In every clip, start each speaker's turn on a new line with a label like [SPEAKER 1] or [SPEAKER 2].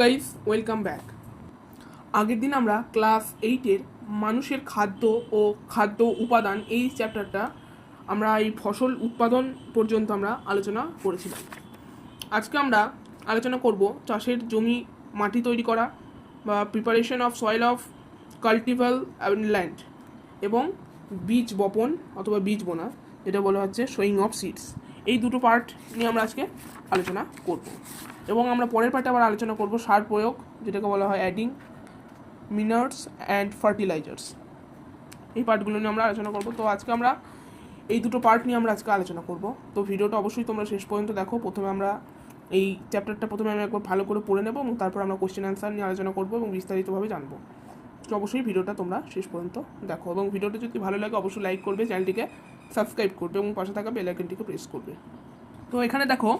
[SPEAKER 1] Guys welcome back আগের দিন আমরা ক্লাস এইটের মানুষের খাদ্য ও খাদ্য উপাদান এই চ্যাপ্টারটা আমরা এই ফসল উৎপাদন পর্যন্ত আমরা আলোচনা করেছিলাম। আজকে আমরা আলোচনা করব চাষের জমি, মাটি তৈরি করা বা preparation of soil of cultivable land এবং বীজ বপন অথবা বীজ বোনা, যেটা বলা হচ্ছে সোয়িং অফ সিডস এই দুটো পার্ট নিয়ে আমরা আজকে আলোচনা করব। এবং আমরা পরের পার্টে আবার আলোচনা করব সার প্রয়োগ, যেটাকে বলা হয় অ্যাডিং মিনার্স অ্যান্ড ফার্টিলাইজার্স এই পার্টগুলো নিয়ে আমরা আলোচনা করব। তো আজকে আমরা এই দুটো পার্ট নিয়ে আমরা আজকে আলোচনা করব। তো ভিডিওটা অবশ্যই তোমরা শেষ পর্যন্ত দেখো। প্রথমে আমরা এই চ্যাপ্টারটা প্রথমে আমি একবার ভালো করে পড়ে নেব এবং তারপর আমরা কোশ্চেন অ্যান্সার নিয়ে আলোচনা করব এবং বিস্তারিতভাবে জানব। তো অবশ্যই ভিডিওটা তোমরা শেষ পর্যন্ত দেখো এবং ভিডিওটা যদি ভালো লাগে অবশ্যই লাইক করবে চ্যানেলটিকে সাবস্ক্রাইব করবে এবং পাশে থাকা বেল আইকনটিকে প্রেস করবে। তো এখানে দেখো,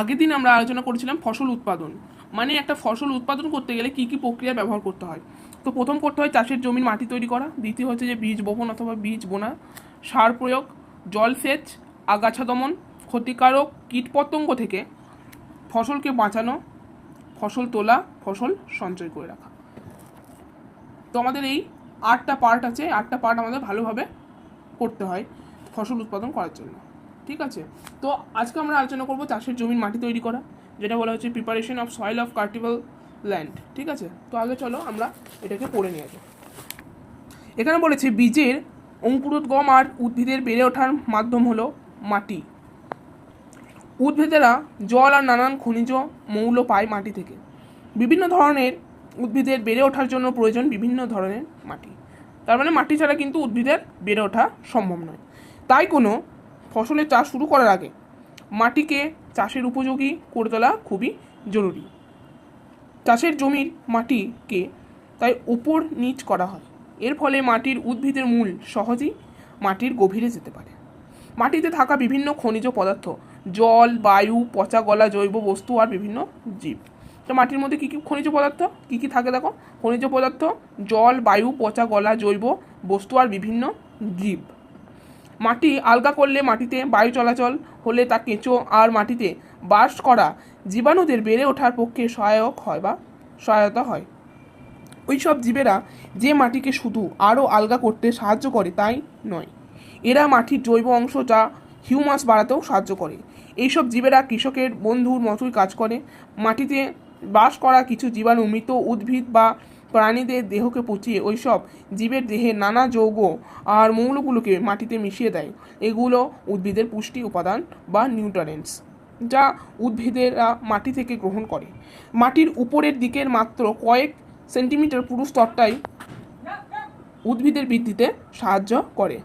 [SPEAKER 1] আগের দিন আমরা আলোচনা করেছিলাম ফসল উৎপাদন। মানে একটা ফসল উৎপাদন করতে গেলে কী কী প্রক্রিয়া ব্যবহার করতে হয়? তো প্রথম করতে হয় চাষের জমির মাটি তৈরি করা, দ্বিতীয় হচ্ছে যে বীজ বপন অথবা বীজ বোনা, সার প্রয়োগ জলসেচ আগাছা দমন, ক্ষতিকারক কীটপতঙ্গ থেকে ফসলকে বাঁচানো, ফসল তোলা, ফসল সঞ্চয় করে রাখা। তো আমাদের এই আটটা পার্ট আছে, আটটা পার্ট আমাদের ভালোভাবে করতে হয় ফসল উৎপাদন করার জন্য। ঠিক আছে? তো আজকে আমরা আলোচনা করব চাষের জমির মাটি তৈরি করা, যেটা বলা হচ্ছে preparation of soil of cultivable land ঠিক আছে? তো আগে চলো আমরা এটাকে পড়ে নিয়ে যাই এখানে বলেছে, বীজের অঙ্কুরোদ্গম আর উদ্ভিদের বেড়ে ওঠার মাধ্যম হলো মাটি। উদ্ভিদেরা জল আর নানান খনিজ মৌল পায় মাটি থেকে। বিভিন্ন ধরনের উদ্ভিদের বেড়ে ওঠার জন্য প্রয়োজন বিভিন্ন ধরনের মাটি। তার মানে মাটি ছাড়া কিন্তু উদ্ভিদের বেড়ে ওঠা সম্ভব নয়। তাই কোনো ফসলের চাষ শুরু করার আগে মাটিকে চাষের উপযোগী করে তোলা খুবই জরুরি। চাষের জমির মাটিকে তাই উপর নিচ করা হয়। এর ফলে মাটির উদ্ভিদের মূল সহজেই মাটির গভীরে যেতে পারে। মাটিতে থাকা বিভিন্ন খনিজ পদার্থ, জল, বায়ু, পচা গলা, জৈব বস্তু আর বিভিন্ন জীব। তো মাটির মধ্যে কী কী খনিজ পদার্থ? কী কী থাকে দেখো? খনিজ পদার্থ, জল, বায়ু, পচা গলা, জৈব বস্তু আর বিভিন্ন জীব। মাটি আলগা করলে মাটিতে বায়ু চলাচল হলে তা কেঁচো আর মাটিতে বাস করা জীবাণুদের বেড়ে ওঠার পক্ষে সহায়ক হয় বা সহায়তা হয়। ওই সব জীবেরা যে মাটিকে শুধু আরও আলগা করতে সাহায্য করে তাই নয়। এরা মাটির জৈব অংশ যা হিউমাস বাড়াতেও সাহায্য করে। এইসব জীবেরা কৃষকের বন্ধুর মতোই কাজ করে। মাটিতে বাস করা কিছু জীবাণু মৃত, উদ্ভিদ বা প্রাণীদের দেহকে পচিয়ে ওইসব জীবের দেহে নানা যৌগ আর মৌলগুলোকে মাটিতে মিশিয়ে দেয়। এগুলো উদ্ভিদের পুষ্টি উপাদান বা নিউট্রারেন্টস যা উদ্ভিদেরা মাটি থেকে গ্রহণ করে। মাটির উপরের দিকের মাত্র কয়েক সেন্টিমিটার পুরু স্তরটাই উদ্ভিদের বৃদ্ধিতে সাহায্য করে।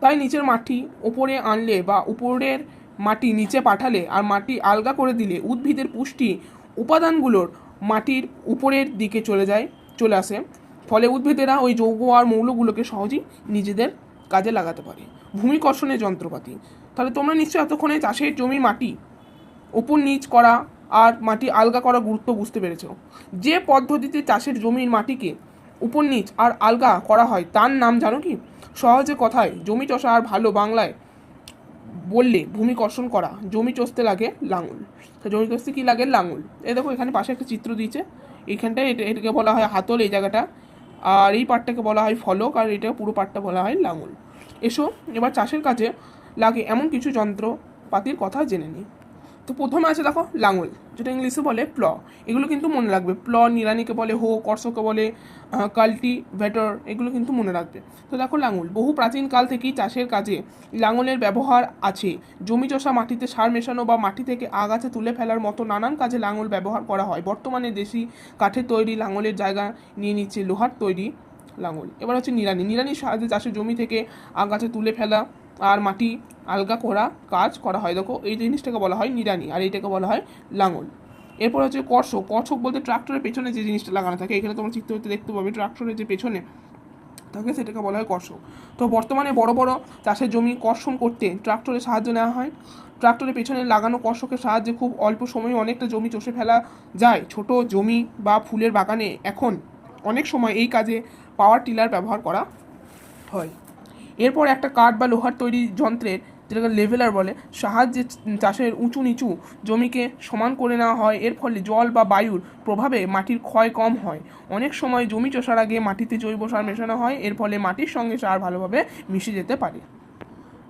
[SPEAKER 1] তাই নিচের মাটি উপরে আনলে বা উপরের মাটি নিচে পাঠালে আর মাটি আলগা করে দিলে উদ্ভিদের পুষ্টি উপাদানগুলোর মাটির উপরের দিকে চলে যায়। চলে আসে। ফলে উদ্ভিদেরা ওই যৌগ আর মৌলগুলোকে সহজেই নিজেদের কাজে লাগাতে পারে। ভূমিকর্ষণের যন্ত্রপাতি। তাহলে তোমরা নিশ্চয়ই এতক্ষণে চাষের জমি মাটি উপর নিচ করা আর মাটি আলগা করা গুরুত্ব বুঝতে পেরেছ। যে পদ্ধতিতে চাষের জমির মাটিকে উপর নিচ আর আলগা করা হয়, তার নাম জানো কি? সহজে কথায় জমি চষা আর ভালো বাংলায় বললে ভূমি কর্ষণ করা। জমি চষতে লাগে লাঙল। জমি চষতে কী লাগে? লাঙল। এ দেখো এখানে পাশে একটা চিত্র দিয়েছে। এইখানটায় এটা, এটাকে বলা হয় হাতল, এই জায়গাটা। আর এই পাটটাকে বলা হয় ফলক, আর এটা পুরো পাটটা বলা হয় লাঙল। এসো, এবার চাষের কাজে লাগে এমন কিছু যন্ত্রপাতির কথা জেনে নিই। তো প্রথমে আছে দেখো লাঙল, যেটা ইংলিশে বলে প্ল। এগুলো কিন্তু মনে রাখবে। প্ল নিরানিকে বলে হো, কর্ষকে বলে কাল্টি, ভেটর, এগুলো কিন্তু মনে রাখবে। তো দেখো লাঙল, বহু প্রাচীন কাল থেকেই চাষের কাজে লাঙলের ব্যবহার আছে। জমি চষা মাটিতে সার মেশানো বা মাটি থেকে আগাছা তুলে ফেলার মতো নানান কাজে লাঙল ব্যবহার করা হয়। বর্তমানে দেশি কাঠের তৈরি লাঙলের জায়গা নিয়ে নিচ্ছে লোহার তৈরি লাঙল। এবার হচ্ছে নিরানি নিরানির সাহায্যে চাষের জমি থেকে আগাছা তুলে ফেলা আর মাটি, আলগা করা কাজ করা হয়। দেখো, এই জিনিসটাকে বলা হয় নিরানি আর এইটাকে বলা হয় লাঙল। এরপর হচ্ছে কর্ষক। কর্ষক বলতে ট্রাক্টরের পেছনে যে জিনিসটা লাগানো থাকে, এখানে তোমার চিত্রতে দেখতে পাবে, ট্রাক্টরের যে পেছনে থাকে, সেটাকে বলা হয় কর্ষক। তো বর্তমানে বড় বড় চাষের জমি কর্ষণ করতে ট্রাক্টরের সাহায্য নেওয়া হয়। ট্রাক্টরের পেছনে লাগানো কর্ষকের সাহায্যে খুব অল্প সময়ে অনেকটা জমি চষে ফেলা যায়। ছোট জমি বা ফুলের বাগানে এখন অনেক সময় এই কাজে পাওয়ার টিলার ব্যবহার করা হয়। এরপর একটা কাঠ বা লোহার তৈরি যন্ত্রের, যেটাকে লেভেলার বলে, সাহায্যে চাষের উঁচু নিচু জমিকে সমান করে নেওয়া হয়। এর ফলে জল বা বায়ুর প্রভাবে মাটির ক্ষয় কম হয়। অনেক সময় জমি চষার আগে মাটিতে জৈব সার মেশানো হয়। এর ফলে মাটির সঙ্গে সার ভালোভাবে মিশে যেতে পারে।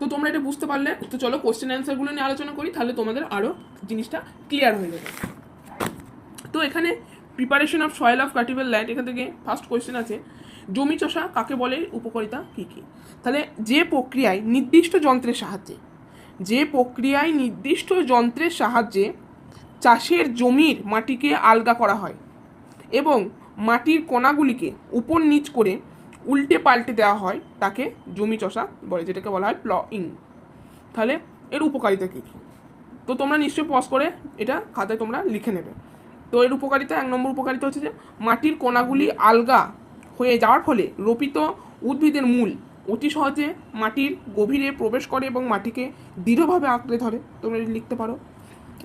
[SPEAKER 1] তো তোমরা এটা বুঝতে পারলে। তো চলো কোশ্চেন অ্যান্সারগুলো নিয়ে আলোচনা করি, তাহলে তোমাদের আরও জিনিসটা ক্লিয়ার হয়ে যাবে। তো এখানে preparation of soil of cultivable land এখান থেকে ফার্স্ট কোয়েশ্চেন আছে। জমি চষা কাকে বলে, উপকারিতা কী কী? তাহলে যে প্রক্রিয়ায় নির্দিষ্ট যন্ত্রের সাহায্যে, যে প্রক্রিয়ায় নির্দিষ্ট যন্ত্রের সাহায্যে চাষের জমির মাটিকে আলগা করা হয় এবং মাটির কণাগুলিকে উপর নিচ করে উল্টে পাল্টে দেওয়া হয়, তাকে জমি চষা বলে, যেটাকে বলা হয় প্লইং তাহলে এর উপকারিতা কী কী? তো তোমরা নিশ্চয়ই পজ করে এটা খাতায় তোমরা লিখে নেবে। তো এর উপকারিতা, এক নম্বর উপকারিতা হচ্ছে যে মাটির কণাগুলি আলগা হয়ে যাওয়ার ফলে রোপিত উদ্ভিদের মূল অতি সহজে মাটির গভীরে প্রবেশ করে এবং মাটিকে দৃঢ়ভাবে আঁকড়ে ধরে। তোমরা এটা লিখতে পারো।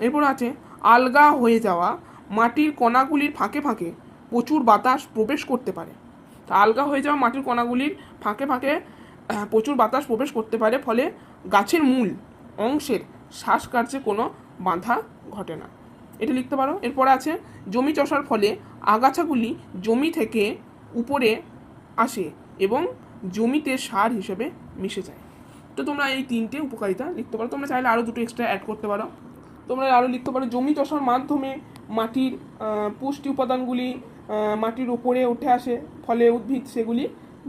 [SPEAKER 1] এরপর আছে, আলগা হয়ে যাওয়া মাটির কণাগুলির ফাঁকে ফাঁকে প্রচুর বাতাস প্রবেশ করতে পারে। আলগা হয়ে যাওয়া মাটির কণাগুলির ফাঁকে ফাঁকে প্রচুর বাতাস প্রবেশ করতে পারে, ফলে গাছের মূল অংশের শ্বাসকার্যে কোনো বাধা ঘটে না। এটা লিখতে পারো। এরপর আছে, জমি চষার ফলে আগাছাগুলি জমি থেকে উপরে আসে এবং জমিতে সার হিসেবে মিশে যায়। তো তোমরা এই তিনটে উপকারিতা লিখতে পারো। তোমরা চাইলে আরও দুটো এক্সট্রা অ্যাড করতে পারো। তোমরা আরও লিখতে পারো, জমি চষার মাধ্যমে মাটির পুষ্টি উপাদানগুলি মাটির উপরে উঠে আসে, ফলে উদ্ভিদ সেগুলি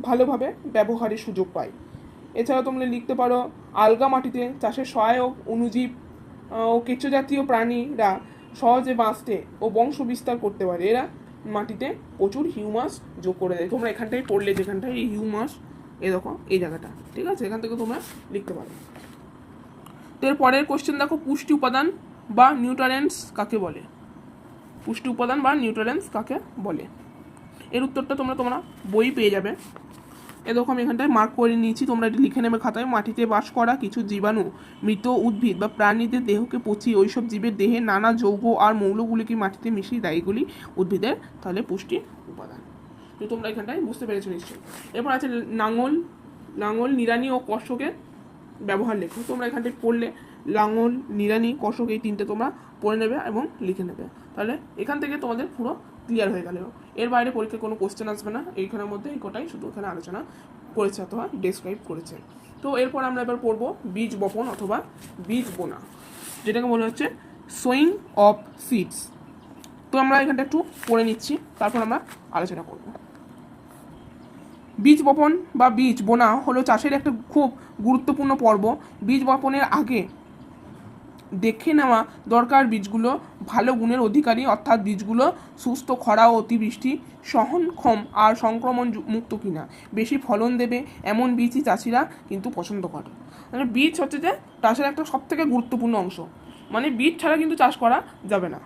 [SPEAKER 1] ভালোভাবে ব্যবহারের সুযোগ পায়। এছাড়া তোমরা লিখতে পারো, আলগা মাটিতে চাষের সহায়ক, অনুজীব ও কেঁচো জাতীয় প্রাণীরা সহজে বাঁচতে ও বংশ বিস্তার করতে পারে। এরা মাটিতে প্রচুর হিউমাস যোগ করে দেয়। তোমরা এখানটায় পড়লে, যেখানটায় এই হিউমাস এ দেখো, এই জায়গাটা। ঠিক আছে? এখান থেকে তোমরা লিখতে পারো। এর পরের কোশ্চেন দেখো, পুষ্টি উপাদান বা নিউট্রারেন্টস কাকে বলে? পুষ্টি উপাদান বা নিউট্রারেন্টস কাকে বলে? এর উত্তরটা তোমরা তোমরা বই পেয়ে যাবে। এ দেখো আমি এখানটায় মার্ক করে নিয়েছি। তোমরা এটি লিখে নেবে খাতায়। মাটিতে বাস করা কিছু জীবাণু, মৃত, উদ্ভিদ বা প্রাণীদের দেহকে পচিয়ে ওইসব জীবের দেহে নানা যৌগ আর মৌলগুলিকে মাটিতে মিশিয়ে দেয় এগুলি উদ্ভিদের তাহলে পুষ্টি উপাদান। তো তোমরা এখানটায় বুঝতে পেরেছ নিশ্চয়ই। এরপর আছে লাঙল লাঙল, নিড়ানি ও কষকের ব্যবহার লেখো। তোমরা এখানটায় পড়লে লাঙল, নিড়ানি কষক এই তিনটে তোমরা পড়ে নেবে এবং লিখে নেবে। তাহলে এখান থেকে তোমাদের পুরো ক্লিয়ার হয়ে গেল। এর বাইরে পরীক্ষায় কোনো কোশ্চেন আসবে না। এইখানের মধ্যে এই কটাই শুধু এখানে আলোচনা করেছে অথবা ডেসক্রাইব করেছে। তো এরপর আমরা এবার পড়ব বীজ বপন অথবা বীজ বোনা, যেটাকে বলা হচ্ছে সোয়িং অফ সিডস তো আমরা এখানটা একটু পড়ে নিচ্ছি, তারপর আমরা আলোচনা করব। বীজ বপন বা বীজ বোনা হলো চাষের একটা খুব গুরুত্বপূর্ণ পর্ব। বীজ বপনের আগে দেখে নেওয়া দরকার। বীজগুলো ভালো গুণের অধিকারী, অর্থাৎ বীজগুলো সুস্থ, খরা ও অতিবৃষ্টি সহনক্ষম আর সংক্রমণ মুক্ত কিনা। বেশি ফলন দেবে এমন বীজই চাষিরা কিন্তু পছন্দ করে। মানে বীজ হচ্ছে যে চাষের একটা সবথেকে গুরুত্বপূর্ণ অংশ। মানে বীজ ছাড়া কিন্তু চাষ করা যাবে না।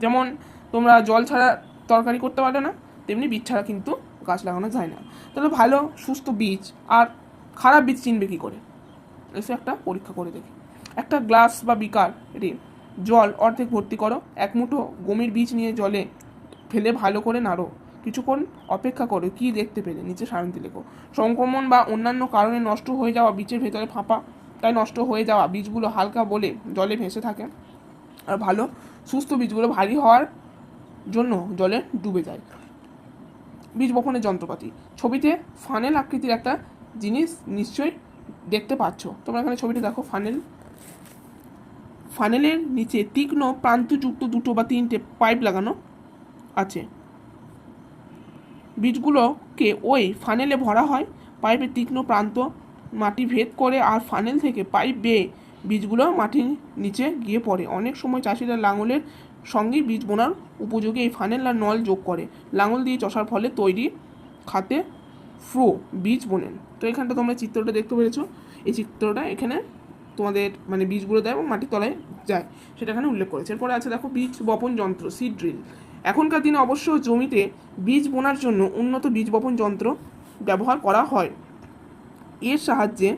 [SPEAKER 1] যেমন তোমরা জল ছাড়া তরকারি করতে পারবে না, তেমনি বীজ ছাড়া কিন্তু গাছ লাগানো যায় না। তাহলে ভালো, সুস্থ বীজ আর খারাপ বীজ চিনবে কী করে? এসে একটা পরীক্ষা করে দেখি। একটা গ্লাস বা বিকার জল অর্ধেক ভর্তি করো, এক মুঠো গমের বীজ নিয়ে জলে ফেলে ভালো করে নাড়ো। কিছুক্ষণ অপেক্ষা করো, কি দেখতে পেলে? নিচে সারণী লেখো। সংক্রমণ বা অন্যান্য কারণে নষ্ট হয়ে যাওয়া বীজের ভেতরে ফাঁপা, তাই নষ্ট হয়ে যাওয়া বীজগুলো হালকা বলে জলে ভেসে থাকে। আর ভালো, সুস্থ বীজগুলো ভারী হওয়ার জন্য জলে ডুবে যায়। বীজ বপনের যন্ত্রপাতি। ছবিতে ফানেল আকৃতির একটা জিনিস নিশ্চয়ই দেখতে পাচ্ছ। তোমরা এখানে ছবিটা দেখো, ফানেল ফানেলের নিচে তীক্ষ্ণ প্রান্তযুক্ত দুটো বা তিনটে পাইপ লাগানো আছে। বীজগুলোকে ওই ফানেলে ভরা হয়, পাইপের তীক্ষ্ণ প্রান্ত মাটি ভেদ করে আর ফানেল থেকে পাইপ বেয়ে বীজগুলো মাটির নিচে গিয়ে পড়ে। অনেক সময় চাষিরা লাঙলের সঙ্গে বীজ বোনার উপযোগী এই ফানেল আর নল যোগ করে। লাঙল দিয়ে চষার ফলে তৈরি খাতে ফ্রো বীজ বোনেন। তো এখানটা তোমরা চিত্রটা দেখতে পেরেছ। এই চিত্রটা এখানে তোমাদের মানে বীজগুলো দেয় এবং মাটির তলায় যায় সেটা এখানে উল্লেখ করেছে। এরপরে আছে দেখো বীজ বপন যন্ত্র সিড ড্রিল এখনকার দিনে অবশ্য জমিতে বীজ বোনার জন্য উন্নত বীজ বপন যন্ত্র ব্যবহার করা হয়। এর সাহায্যে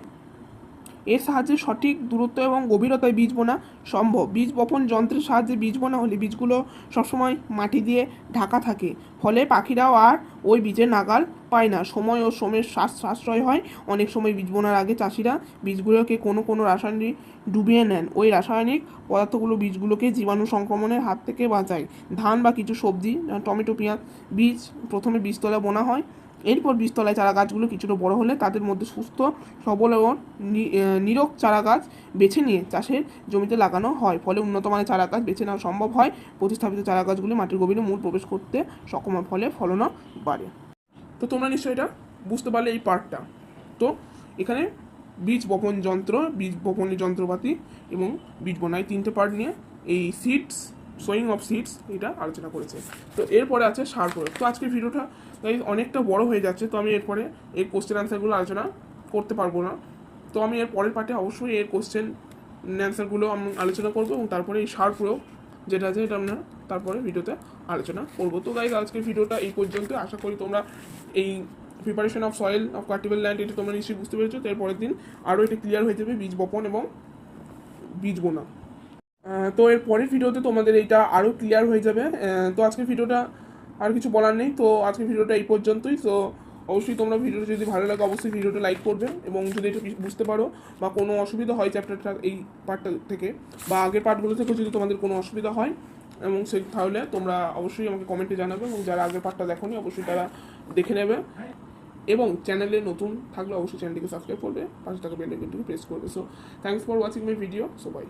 [SPEAKER 1] এর সাহায্যে সঠিক দূরত্ব এবং গভীরতায় বীজ বোনা সম্ভব। বীজ বপন যন্ত্রের সাহায্যে বীজ বোনা হলে বীজগুলো সবসময় মাটি দিয়ে ঢাকা থাকে। ফলে পাখিরাও আর ওই বীজের নাগাল পায় না। সময় ও শ্রমের সাশ্- সাশ্রয় হয়। অনেক সময় বীজ বোনার আগে চাষিরা বীজগুলোকে কোনো কোনো রাসায়নিক ডুবিয়ে নেন। ওই রাসায়নিক পদার্থগুলো বীজগুলোকে জীবাণু সংক্রমণের হাত থেকে বাঁচায়। ধান বা কিছু সবজি, টমেটো, পেঁয়াজ বীজ প্রথমে বীজতলা বোনা হয়। এরপর বীজতলায় চারা গাছগুলো কিছুটা বড় হলে তাদের মধ্যে সুস্থ, সবল এবং নিরোগ চারা গাছ বেছে নিয়ে চাষের জমিতে লাগানো হয়। ফলে উন্নত মানের চারা গাছ বেছে নেওয়া সম্ভব হয়। প্রতিস্থাপিত চারা গাছগুলি মাটির গভীরে মূল প্রবেশ করতে সক্ষম ফলে ফলনও বাড়ে। তো তোমরা নিশ্চয়ই এটা বুঝতে পারলে এই পার্টটা। তো এখানে বীজ বপন যন্ত্র, বীজ বপনের যন্ত্রপাতি এবং বীজ বোনাই তিনটে পার্ট নিয়ে এই সিডস সোয়িং অফ সিডস এটা আলোচনা করেছে। তো এরপরে আছে সার প্রয়োগ। তো আজকের ভিডিওটা guys অনেকটা বড় হয়ে যাচ্ছে, তো আমি এরপরে এই কোশ্চেন আনসারগুলো আলোচনা করতে পারব না। তো আমি এর পরের পার্টে অবশ্যই এর কোশ্চেন অ্যান্সারগুলো আমি আলোচনা করব এবং তারপরে এই সার প্রয়োগ যেটা আছে এটা আমরা তারপরে ভিডিওতে আলোচনা করব। তো গাইজ আজকের ভিডিওটা এই পর্যন্ত। আশা করি তোমরা এই preparation of soil of cultivable land এটা তোমরা নিশ্চয়ই বুঝতে পেরেছ। তো পরের দিন আরও এটা ক্লিয়ার হয়ে যাবে বীজ বপন এবং বীজ বোনা। তো এর পরের ভিডিওতে তোমাদের এইটা আরও ক্লিয়ার হয়ে যাবে। তো আজকের ভিডিওটা আর কিছু বলার নেই। তো আজকের ভিডিওটা এই পর্যন্তই। তো অবশ্যই তোমরা ভিডিওটা যদি ভালো লাগে, অবশ্যই ভিডিওটা লাইক করবে এবং যদি এটা বুঝতে পারো বা কোনো অসুবিধা হয় চ্যাপ্টারটা এই পার্টটা থেকে বা আগের পার্টগুলো থেকে যদি তোমাদের কোনো অসুবিধা হয়, এবং সে তাহলে তোমরা অবশ্যই আমাকে কমেন্টে জানাবে এবং যারা আগের পার্টটা দেখোনি, অবশ্যই তারা দেখে নেবে। এবং চ্যানেলে নতুন থাকলে অবশ্যই চ্যানেলটিকে সাবস্ক্রাইব করবে, পাশে থাকা বেল আইকনটিকে প্রেস করবে। So thanks for watching my video so bye